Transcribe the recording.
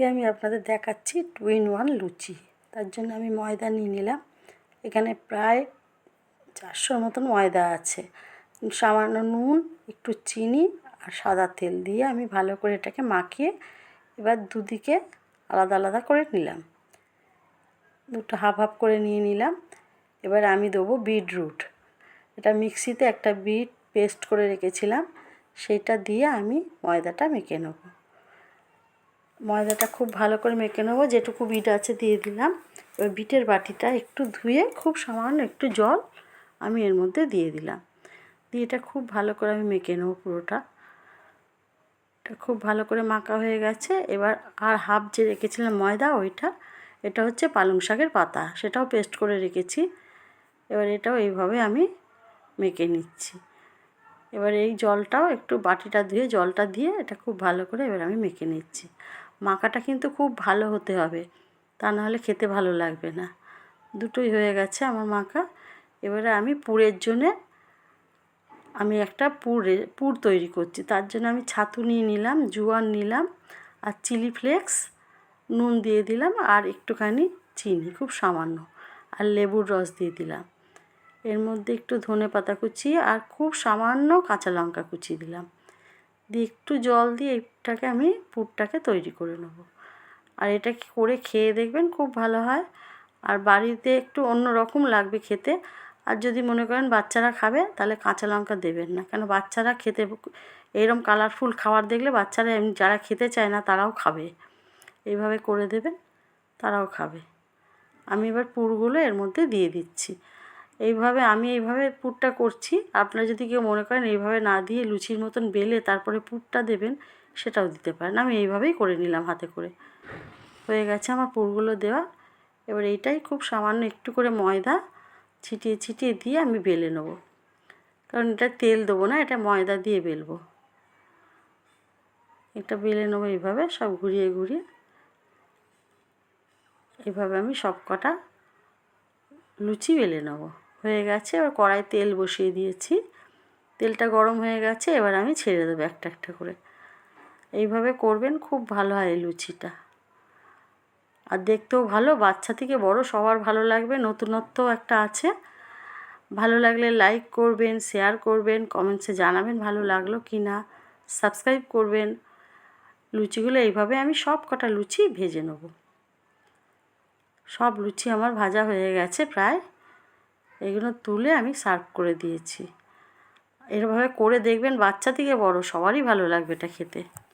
আজকে আমি আপনাদের দেখাচ্ছি টু ইন ওয়ান লুচি। তার জন্য আমি ময়দা নিয়ে নিলাম। এখানে প্রায় চারশোর মতন ময়দা আছে। সামান্য নুন, একটু চিনি আর সাদা তেল দিয়ে আমি ভালো করে এটাকে মাখিয়ে এবার দুদিকে আলাদা আলাদা করে নিলাম। দুটো হাফ হাফ করে নিয়ে নিলাম। এবার আমি দেবো বিটরুট এটা মিক্সিতে একটা বিট পেস্ট করে রেখেছিলাম। সেইটা দিয়ে আমি ময়দাটা মেখে নেব। ময়দাটা খুব ভালো করে মেখে নেব। যেটুকু বিট আছে দিয়ে দিলাম। ওই বিটের বাটিটা একটু ধুয়ে খুব সামান্য একটু জল আমি এর মধ্যে দিয়ে দিলাম। দিয়ে এটা খুব ভালো করে আমি মেখে নেব পুরোটা। এটা খুব ভালো করে মাখা হয়ে গেছে। এবার আর হাফ যে রেখেছিলাম ময়দা, ওইটা, এটা হচ্ছে পালং শাকের পাতা। সেটাও পেস্ট করে রেখেছি। এবার এটাও এইভাবে আমি মেখে নিচ্ছি। এবার এই জলটাও একটু বাটিটা ধুয়ে জলটা দিয়ে এটা খুব ভালো করে এবার আমি মেখে নিচ্ছি। মাখাটা কিন্তু খুব ভালো হতে হবে। তা নাহলে খেতে ভালো লাগবে না। দুটোই হয়ে গেছে আমার মাখা। এবারে আমি পুরের জন্যে আমি একটা পুরে, পুর তৈরি করছি। তার জন্য আমি ছাতু নিয়ে নিলাম জোয়ান নিলাম আর চিলি ফ্লেক্স, নুন দিয়ে দিলাম আর একটুখানি চিনি, খুব সামান্য, আর লেবুর রস দিয়ে দিলাম। এর মধ্যে একটু ধনে পাতা কুচি আর খুব সামান্য কাঁচা লঙ্কা কুচি দিলাম। দিয়ে একটু জল দিয়ে এটাকে আমি পুরটাকে তৈরি করে নেব। আর এটা করে খেয়ে দেখবেন খুব ভালো হয়। আর বাড়িতে একটু অন্য রকম লাগবে খেতে। আর যদি মনে করেন বাচ্চারা খাবে, তাহলে কাঁচা লঙ্কা দেবেন না। কেন বাচ্চারা খেতে এরম কালারফুল খাবার দেখলে বাচ্চারা এমনি যারা খেতে চায় না, তারাও খাবে। এইভাবে করে দেবেন, তারাও খাবে। আমি এবার পুরগুলো এর মধ্যে দিয়ে দিচ্ছি। এইভাবে আমি এইভাবে পুরটা করছি। আপনারা যদি কেউ মনে করেন এইভাবে না দিয়ে লুচির মতন বেলে তারপরে পুরটা দেবেন, সেটাও দিতে পারেন। আমি এইভাবেই করে নিলাম হাতে করে। হয়ে গেছে আমার পুরগুলো দেওয়া। এবার এইটাই খুব সামান্য একটু করে ময়দা ছিটিয়ে ছিটিয়ে দিয়ে আমি বেলে নেব। কারণ এটা তেল দেবো না, এটা ময়দা দিয়ে বেলবো। এটা বেলে নেব এইভাবে, সব ঘুরিয়ে ঘুরিয়ে। এইভাবে আমি সব কটা লুচি বেলে নেব। হয়ে গেছে, এবার কড়াই তেল বসিয়ে দিয়েছি। তেলটা গরম হয়ে গেছে, এবার আমি ছেড়ে দেবো একটা একটা করে। এইভাবে করবেন, খুব ভালো হয় এই লুচিটা। আর দেখতেও ভালো, বাচ্চা থেকে বড় সবার ভালো লাগবে নতুনত্ব একটা আছে। ভালো লাগলে লাইক করবেন, শেয়ার করবেন, কমেন্টসে জানাবেন ভালো লাগল কি না, সাবস্ক্রাইব করবেন। লুচিগুলো এইভাবে আমি সব কটা লুচি ভেজে নেব। সব লুচি আমার ভাজা হয়ে গেছে প্রায়। এগুলো তুলে আমি সার্ভ করে দিয়েছি। এরভাবে করে দেখবেন বাচ্চা থেকে বড়, সবারই ভালো লাগবে এটা খেতে।